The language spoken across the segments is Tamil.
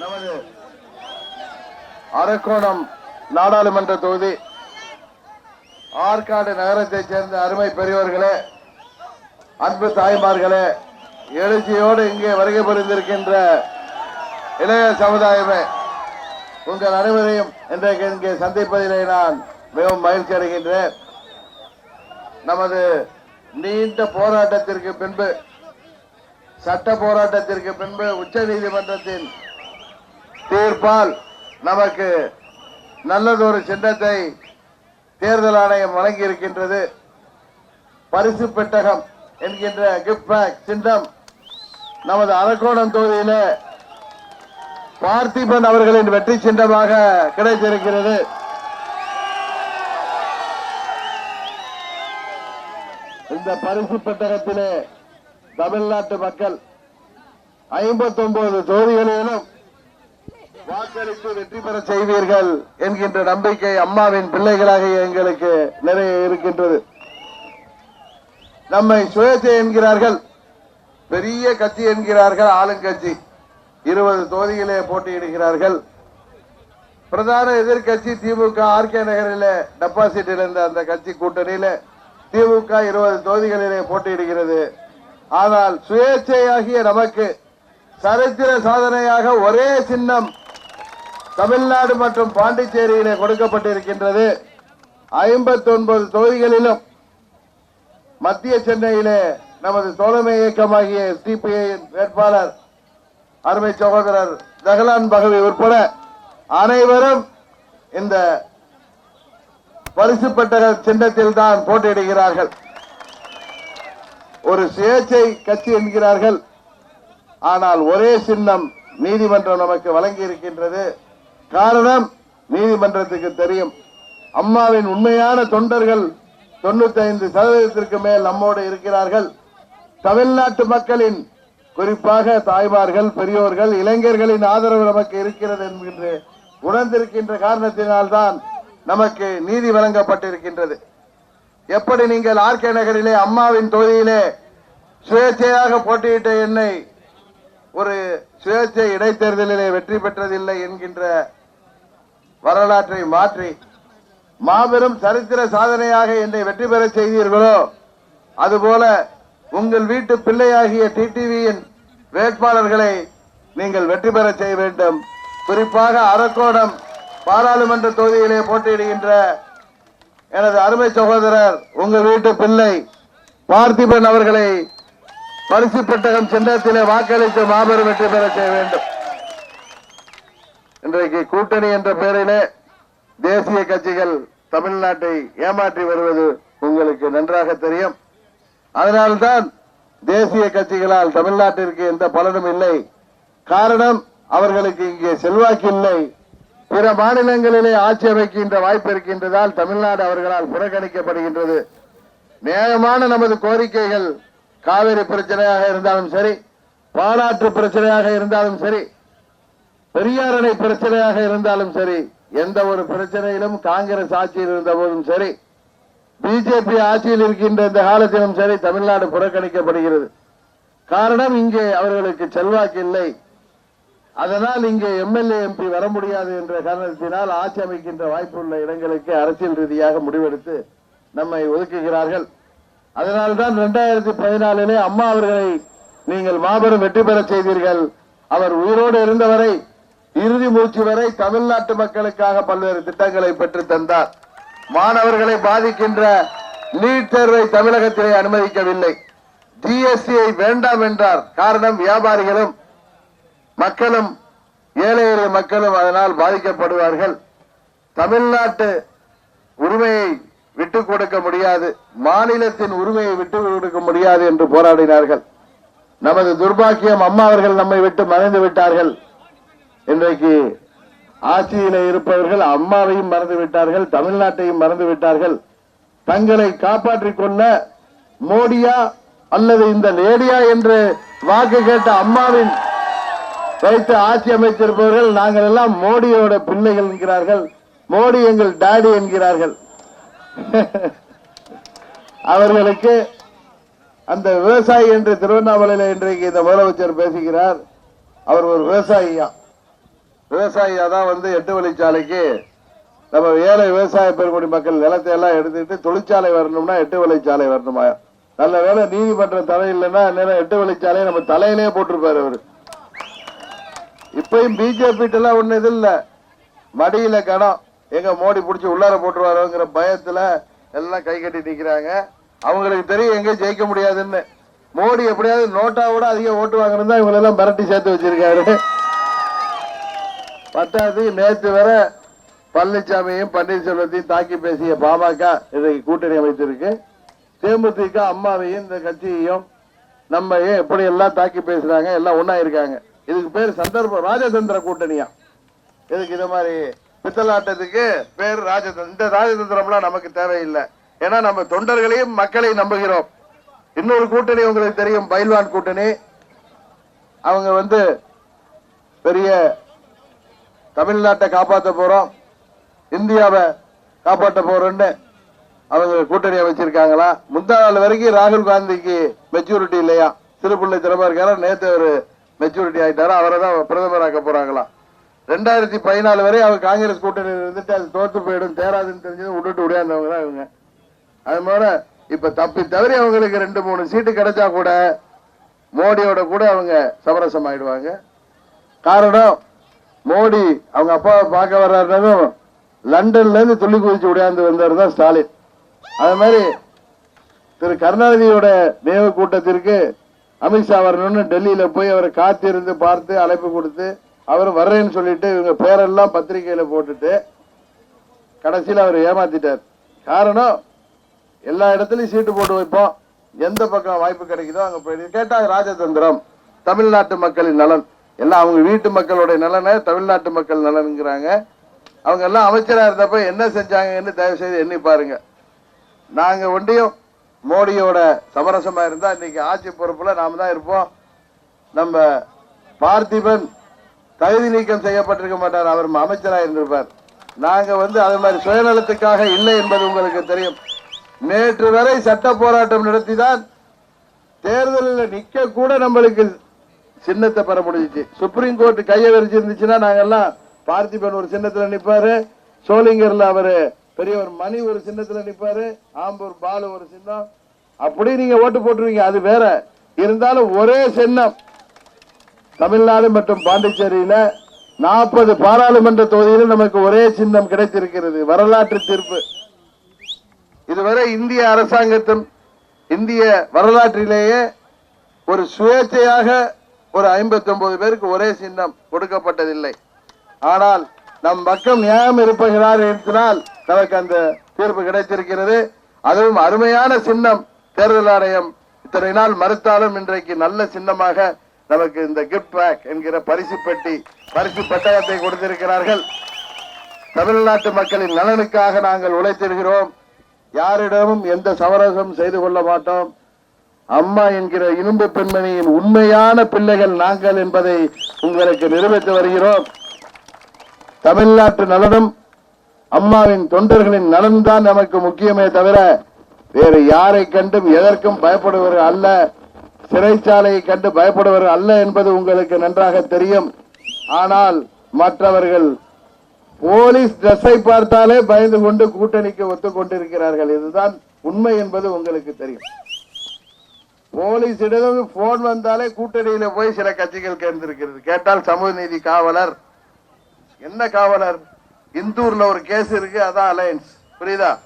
நமது அரக்கோணம் நாடாளுமன்ற தொகுதி ஆற்காடு நகரத்தைச் சேர்ந்த அருமை பெரியவர்களே அன்பு தாய்மார்களே எழுச்சியோடு இங்கே வருகை புரிந்திருக்கின்ற இளைய சமுதாயமே உங்கள் அனைவரையும் இன்றைக்கு இங்கே சந்திப்பதிலே நான் மிகவும் மகிழ்ச்சி அடைகின்றேன். நமது நீண்ட போராட்டத்திற்கு பின்பு சட்ட போராட்டத்திற்கு பின்பு உச்ச நீதிமன்றத்தின் தீர்ப்பால் நமக்கு நல்லதொரு சின்னத்தை தேர்தல் ஆணையம் வழங்கி இருக்கின்றது பரிசு பெட்டகம் என்கின்ற கிஃப்ட் பேக் சின்னம் நமது அரக்கோணம் தொகுதியில பார்த்திபன் அவர்களின் வெற்றி சின்னமாக கிடைத்திருக்கிறது. இந்த பரிசு பெட்டகத்திலே தமிழ்நாட்டு மக்கள் ஐம்பத்தி ஒன்பது தொகுதிகளிலும் வாக்களித்து வெற்றி பெற செய்வீர்கள் என்கின்ற நம்பிக்கை அம்மாவின் பிள்ளைகளாக எங்களுக்கு நிறைய இருக்கின்றது. நம்மை சுயேட்சை என்கிறார்கள். பெரிய கட்சி என்கிறார்கள் ஆளுங்கட்சி. இருபது தொகுதிகளே போட்டியிடுகிறார்கள். பிரதான எதிர்க்கட்சி திமுக ஆர்கே நகரில் டெபாசிட் இருந்த அந்த கட்சி கூட்டணியில திமுக இருபது தொகுதிகளிலே போட்டியிடுகிறது. ஆனால் சுயேட்சையாகிய நமக்கு சரித்திர சாதனையாக ஒரே சின்னம் தமிழ்நாடு மற்றும் பாண்டிச்சேரியிலே கொடுக்கப்பட்டிருக்கின்றது ஐம்பத்தி ஒன்பது தொகுதிகளிலும். மத்திய சென்னையிலே நமது தோழமை இயக்கமாகிய சிபிஐ வேட்பாளர் அருமை சகோதரர் ஜகலான் பகவி உட்பட அனைவரும் இந்த பரிசு பெற்ற சின்னத்தில் தான் போட்டியிடுகிறார்கள். ஒரு சுயேட்சை கட்சி என்கிறார்கள். ஆனால் ஒரே சின்னம் நீதிமன்றம் நமக்கு வழங்கி இருக்கின்றது காரணம் நீதிமன்றத்துக்கு தெரியும். அம்மாவின் உண்மையான தொண்டர்கள் தொண்ணூத்தி ஐந்து சதவீதத்திற்கு மேல் நம்மோடு இருக்கிறார்கள். தமிழ்நாட்டு மக்களின் குறிப்பாக தாய்மார்கள் பெரியோர்கள் இளைஞர்களின் ஆதரவு நமக்கு இருக்கிறது என்கின்ற உணர்ந்திருக்கின்ற காரணத்தினால்தான் நமக்கு நீதி வழங்கப்பட்டிருக்கின்றது. எப்படி நீங்கள் ஆர்கே நகரிலே அம்மாவின் தொகுதியிலே சுயேட்சையாக போட்டியிட்ட என்னை ஒரு சுயேட்சை இடைத்தேர்தலிலே வெற்றி பெற்றதில்லை என்கின்ற வரலாற்றை மாற்றி மாபெரும் சரித்திர சாதனையாக என்னை வெற்றி பெற செய்தீர்களோ? அதுபோல உங்கள் வீட்டு பிள்ளையாகிய டிடிவியின் வேட்பாளர்களை நீங்கள் வெற்றி பெற செய்ய வேண்டும். குறிப்பாக அரக்கோணம் பாராளுமன்ற தொகுதியிலே போட்டியிடுகின்ற எனது அருமை சகோதரர் உங்கள் வீட்டு பிள்ளை பார்த்திபன் அவர்களை பரிசு பெட்டகம் சின்னத்திலே வாக்களித்து மாபெரும் வெற்றி பெற செய்ய வேண்டும். இன்றைக்கு கூட்டணி என்ற பெயரிலே தேசிய கட்சிகள் தமிழ்நாட்டை ஏமாற்றி வருவது உங்களுக்கு நன்றாக தெரியும். அதனால்தான் தேசிய கட்சிகளால் தமிழ்நாட்டிற்கு எந்த பலனும் இல்லை. காரணம் அவர்களுக்கு இங்கே செல்வாக்கு இல்லை. பிற மாநிலங்களிலே ஆட்சி அமைக்கின்ற வாய்ப்பு இருக்கின்றதால் தமிழ்நாடு அவர்களால் புறக்கணிக்கப்படுகின்றது. நியாயமான நமது கோரிக்கைகள் காவிரி பிரச்சனையாக இருந்தாலும் சரி பாலாற்று பிரச்சனையாக இருந்தாலும் சரி பெரியார் அணை பிரச்சனையாக இருந்தாலும் சரி எந்த ஒரு பிரச்சனையிலும் காங்கிரஸ் ஆட்சியில் இருந்த போதும் சரி பிஜேபி ஆட்சியில் இருக்கின்ற இந்த காலத்திலும் சரி தமிழ்நாடு புறக்கணிக்கப்படுகிறது. காரணம் இங்கே அவர்களுக்கு செல்வாக்கு இல்லை. அதனால் இங்கே எம்எல்ஏ எம்பி வர முடியாது என்ற காரணத்தினால் ஆட்சி அமைக்கின்ற வாய்ப்புள்ள இடங்களுக்கு அரசியல் ரீதியாக முடிவெடுத்து நம்மை ஒதுக்குகிறார்கள். அதனால்தான் இரண்டாயிரத்தி பதினாலிலே அம்மா அவர்களை நீங்கள் மாபெரும் வெற்றி பெற செய்தீர்கள். அவர் உயிரோடு இருந்தவரை இறுதி மூச்சு வரை தமிழ்நாட்டு மக்களுக்காக பல்வேறு திட்டங்களை பெற்று தந்தார். மாணவர்களை பாதிக்கின்ற நீட் தேர்வை தமிழகத்திலே அனுமதிக்கவில்லை. ஜிஎஸ்டியை வேண்டாம் என்றார். காரணம் வியாபாரிகளும் மக்களும் ஏழை எளிய மக்களும் அதனால் பாதிக்கப்படுவார்கள். தமிழ்நாட்டு உரிமையை விட்டுக் கொடுக்க முடியாது. மாநிலத்தின் உரிமையை விட்டுக் கொடுக்க முடியாது என்று போராடினார்கள். நமது துர்பாக்கியம் அம்மா அவர்கள் நம்மை விட்டு மறைந்து விட்டார்கள். இன்றைக்கு ஆட்சியில இருப்பவர்கள் அம்மாவையும் மறந்து விட்டார்கள் தமிழ்நாட்டையும் மறந்து விட்டார்கள். தங்களை காப்பாற்றிக் கொள்ள மோடியா அல்லது இந்த லேடியா என்று வாக்கு கேட்ட அம்மாவின் வைத்து ஆட்சி அமைத்திருப்பவர்கள் நாங்கள் எல்லாம் மோடியோட பிள்ளைகள் என்கிறார்கள். மோடி எங்கள் டாடி என்கிறார்கள். அவர்களுக்கு அந்த விவசாயி என்று திருவண்ணாமலையில் இன்றைக்கு இந்த முதலமைச்சர் பேசுகிறார். அவர் ஒரு விவசாயியா? விவசாயியா தான் வந்து எட்டு வழிச்சாலைக்கு நம்ம ஏழை விவசாய பெருங்குடி மக்கள் நிலத்தை எல்லாம் எடுத்துக்கிட்டு தொழிற்சாலை வரணும்னா எட்டு வழிச்சாலை வரணுமா? நல்ல வேளை நீதிமன்றம் தடை இல்லைன்னா நேரம் எட்டு வழிச்சாலையை நம்ம தலையிலேயே போட்டிருப்பாரு அவரு. இப்பயும் பிஜேபி எல்லாம் ஒண்ணு இது இல்ல. மடியில கணம். எங்க மோடி பிடிச்சி உள்ளார போட்டுருவாருங்கிற பயத்துல எல்லாம் கை கட்டி நிக்கிறாங்க. அவங்களுக்கு தெரியும் எங்க ஜெயிக்க முடியாதுன்னு. மோடி எப்படியாவது நோட்டாவோட அதிக ஓட்டு வாங்கணும் தான் இவங்க எல்லாம் மிரட்டி சேர்த்து வச்சிருக்காரு. பத்தாவது நேற்று வர பழனிசாமியும் பன்னீர்செல்வத்தையும் தாக்கி பேசிய பாமக இன்றைக்கு கூட்டணி அமைத்திருக்கு. தேமுதிக அம்மாவையும் இந்த கட்சியையும் நம்ம எப்படி எல்லாம் தாக்கி பேசுறாங்க எல்லாம் ஒன்னா இருக்காங்க இதுக்கு பேர் சந்தர்ப்ப ராஜதந்திர கூட்டணியா? இதுக்கு இது மாதிரி பித்தலாட்டத்துக்கு பேர் ராஜதந்திர இந்த ராஜதந்திரம்லாம் நமக்கு தேவையில்லை. ஏன்னா நம்ம தொண்டர்களையும் மக்களையும் நம்புகிறோம். இன்னொரு கூட்டணி உங்களுக்கு தெரியும் பைல்வான் கூட்டணி. அவங்க வந்து பெரிய தமிழ்நாட்டை காப்பாற்ற போறோம். இந்தியாவை காப்பாற்ற போறோம்னு அவங்க கூட்டணி அமைச்சிருக்காங்களா? முந்தா நாள் வரைக்கும் ராகுல் காந்திக்கு மெச்சூரிட்டி இல்லையா? சிறுபிள்ளை திறமை இருக்காரா? நேத்து அவர் மெச்சூரிட்டி ஆயிட்டாரா? அவரை தான் பிரதமராக்க போறாங்களா? ரெண்டாயிரத்தி பதினாலு வரை அவர் காங்கிரஸ் கூட்டணி இருந்துட்டு அது தோத்து போயிடும். தேராதுன்னு தெரிஞ்சது விட்டுட்டு விடையாந்தவங்க தான் இவங்க. அது மாதிரி இப்ப தப்பி தவறி அவங்களுக்கு ரெண்டு மூணு சீட்டு கிடைச்சா கூட மோடியோட கூட அவங்க சமரசம் ஆயிடுவாங்க. காரணம் மோடி அவங்க அப்பாவை பார்க்க வர்றாருனதும் லண்டன்ல இருந்து துள்ளி குதிச்சு உடையாந்து வந்தவர் தான் ஸ்டாலின். அது மாதிரி திரு கருணாநிதியோட நினைவு கூட்டத்திற்கு அமித்ஷா வரணும்னு டெல்லியில போய் அவரை காத்திருந்து பார்த்து அழைப்பு கொடுத்து அவர் வர்றேன்னு சொல்லிட்டு இவங்க பேரெல்லாம் பத்திரிகையில போட்டுட்டு கடைசியில் அவர் ஏமாத்திட்டார். காரணம் எல்லா இடத்துலயும் சீட்டு போட்டு வைப்போம். எந்த பக்கம் வாய்ப்பு கிடைக்குதோ அங்க போயிட்டு கேட்டா ராஜதந்திரம் தமிழ்நாட்டு மக்களின் நலன். எல்லாம் அவங்க வீட்டு மக்களுடைய நலனை தமிழ்நாட்டு மக்கள் நலனுங்கிறாங்க. அவங்க எல்லாம் அமைச்சராக இருந்தப்ப என்ன செஞ்சாங்கன்னு தயவு செய்து எண்ணி பாருங்க. நாங்கள் ஒண்டியும் மோடியோட சமரசமாக இருந்தால் இன்னைக்கு ஆட்சி பொறுப்பில் நாம் தான் இருப்போம். நம்ம பார்த்திபன் தகுதி நீக்கம் செய்யப்பட்டிருக்க மாட்டார். அவர் அமைச்சராக இருந்திருப்பார். நாங்கள் வந்து அது மாதிரி சுயநலத்துக்காக இல்லை என்பது உங்களுக்கு தெரியும். நேற்று வரை சட்ட போராட்டம் நடத்தி தான் தேர்தலில் நிற்க கூட நம்மளுக்கு சின்னத்தை பெற முடிஞ்சிச்சு. சுப்ரீம் கோர்ட் கையை விரிச்சிருந்துச்சுன்னா நாங்கெல்லாம் பார்த்திபன் ஒரு சின்னத்துல நிப்பாரு சோளிங்கர்ல அவரு பெரியவர் மணி ஒரு சின்னத்துல நிப்பாரு ஆம்பூர் பாலு ஒரு சின்னம். அப்படி நீங்க ஓட்டு போட்டுருவீங்க அது வேற. இருந்தாலும் ஒரே சின்னம். தமிழ்நாடு மற்றும் பாண்டிச்சேரியில நாற்பது பாராளுமன்ற தொகுதியில் நமக்கு ஒரே சின்னம் கிடைத்திருக்கிறது வரலாற்று தீர்ப்பு. இதுவரை இந்திய அரசாங்கத்தின் இந்திய வரலாற்றிலேயே ஒரு சுயேட்சையாக ஒரு 59 பேருக்கு ஒரே சின்னம் கொடுக்கப்பட்டதில்லை. ஆனால் நம் மக்கள் நியாயம் இருப்பகிறார் என்றால் நமக்கு அந்த தீர்ப்பு கிடைத்திருக்கிறது. அதுவும் அருமையான சின்னம். தேர்தல் ஆணையம் இத்தனை நாள் மறுத்தாலும் இன்றைக்கு நல்ல சின்னமாக நமக்கு இந்த கிஃப்ட் பேக் என்கிற பரிசு பெட்டி பரிசு பட்டகத்தை கொடுத்திருக்கிறார்கள். தமிழ்நாட்டு மக்களின் நலனுக்காக நாங்கள் உழைத்திருக்கிறோம். யாரிடமும் எந்த சமரசம் செய்து கொள்ள மாட்டோம். அம்மா என்கிற இரும்பு பெண்மணியின் உண்மையான பிள்ளைகள் நாங்கள் என்பதை உங்களுக்கு நிரூபித்து வருகிறோம். தமிழ்நாட்டு நலனும் அம்மாவின் தொண்டர்களின் நலன்தான் நமக்கு முக்கியமே தவிர வேறு யாரை கண்டும் எதற்கும் பயப்படுவர் அல்ல சிறைச்சாலையை கண்டு பயப்படுவர் அல்ல என்பது உங்களுக்கு நன்றாக தெரியும். ஆனால் மற்றவர்கள் போலீஸ் ட்ரெஸ்ஸை பார்த்தாலே பயந்து கொண்டு கூட்டணிக்கு ஒத்துக்கொண்டிருக்கிறார்கள். இதுதான் உண்மை என்பது உங்களுக்கு தெரியும். போலீஸிடம் போன் வந்தாலே கூட்டணியில போய் சில கட்சிகள் கேட்டிருக்கிறது கேட்டால் சமூக நீதி காவலர். என்ன காவலர்? இந்தூர்ல ஒரு கேஸ் இருக்கு அதான் அலையன்ஸ். புரியுதா?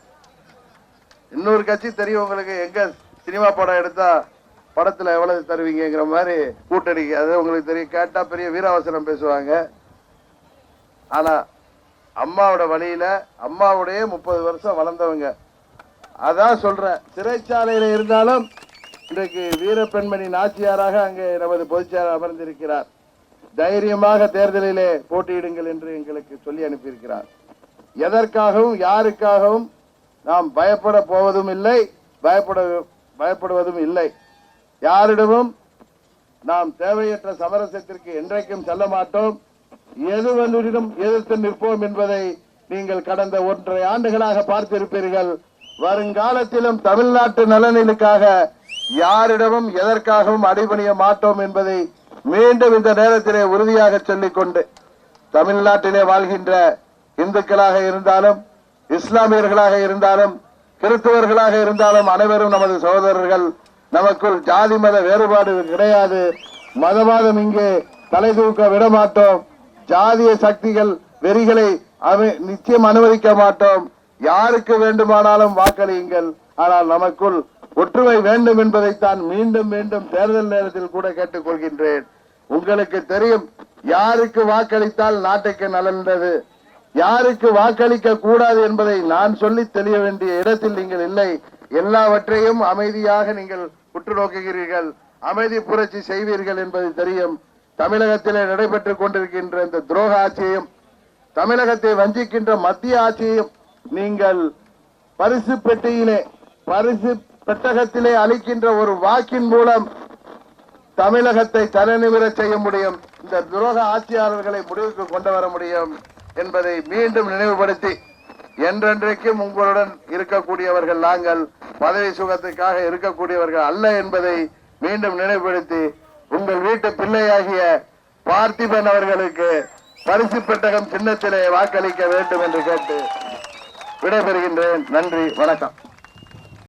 இன்னொரு கட்சி தெரியும் உங்களுக்கு எங்க சினிமா படம் எடுத்தா படத்துல எவ்வளவு தருவீங்கங்கிற மாதிரி கூட்டணிக்கு அது உங்களுக்கு தெரியும். கேட்டா பெரிய வீராவசனம் பேசுவாங்க. ஆனா அம்மாவோட வழியில அம்மாவுடைய முப்பது வருஷம் வளர்ந்தவங்க. அதான் சொல்றேன். சிறைச்சாலையில இருந்தாலும் இன்றைக்கு வீர பெண்மணி நாச்சியாராக அங்கே நமது பொதுச்செயலாளர் அமர்ந்திருக்கிறார். தைரியமாக தேர்தலிலே போட்டியிடுங்கள் என்று எங்களுக்கு சொல்லி அனுப்பியிருக்கிறார். எதற்காகவும் யாருக்காகவும் நாம் பயப்பட போவதும் இல்லை பயப்பட பயப்படுவதும் இல்லை. யாரிடமும் நாம் தேவையற்ற சமரசத்திற்கு என்றைக்கும் செல்ல மாட்டோம். எது எதிர்த்து நிற்போம் என்பதை நீங்கள் கடந்த ஒன்றரை ஆண்டுகளாக பார்த்திருப்பீர்கள். வருங்காலத்திலும் தமிழ்நாட்டு நலனிலுக்காக யாரிடமும் எதற்காகவும் அடிபணிய மாட்டோம் என்பதை மீண்டும் இந்த நேரத்திலே உறுதியாக சொல்லிக் கொண்டு தமிழ்நாட்டிலே வாழ்கின்ற இந்துக்களாக இருந்தாலும் இஸ்லாமியர்களாக இருந்தாலும் கிறிஸ்தவர்களாக இருந்தாலும் அனைவரும் நமது சகோதரர்கள். நமக்குள் ஜாதி மத வேறுபாடு கிடையாது. மதவாதம் இங்கே தலை தூக்க விட மாட்டோம் ஜாதிய சக்திகள் வெறிகளை நிச்சயம் அனுமதிக்க மாட்டோம். யாருக்கு வேண்டுமானாலும் வாக்களியுங்கள். ஆனால் நமக்குள் ஒற்றுமை வேண்டும் என்பதைத்தான் மீண்டும் மீண்டும் தேர்தல் நேரத்தில் கூட கேட்டுக்கொள்கின்றேன். உங்களுக்கு தெரியும் யாருக்கு வாக்களித்தால் நாட்டுக்கு நல்லது யாருக்கு வாக்களிக்க கூடாது என்பதை நான் சொல்லி தெரிய வேண்டிய இடத்தில் நீங்கள் இல்லை. எல்லாவற்றையும் அமைதியாக நீங்கள் உற்று நோக்குகிறீர்கள். அமைதி புரட்சி செய்வீர்கள் என்பது தெரியும். தமிழகத்திலே நடைபெற்றுக் கொண்டிருக்கின்ற இந்த துரோக ஆட்சியையும் தமிழகத்தை வஞ்சிக்கின்ற மத்திய ஆட்சியையும் நீங்கள் பரிசு பெட்டியிலே பரிசு பெட்டகத்திலே அளிக்கின்ற ஒரு வாக்கின் மூலம் தமிழகத்தை தலைநிமிர செய்ய முடியும். இந்த துரோக ஆட்சியாளர்களை முடிவுக்கு கொண்டு வர முடியும் என்பதை மீண்டும் நினைவுபடுத்தி என்றென்றைக்கும் உங்களுடன் இருக்கக்கூடியவர்கள் நாங்கள் பதவி சுகத்துக்காக இருக்கக்கூடியவர்கள் அல்ல என்பதை மீண்டும் நினைவுபடுத்தி உங்கள் வீட்டு பிள்ளையாகிய பார்த்திபன் அவர்களுக்கு பரிசு பெட்டகம் சின்னத்திலே வாக்களிக்க வேண்டும் என்று கேட்டு விடைபெறுகின்றேன். நன்றி வணக்கம்.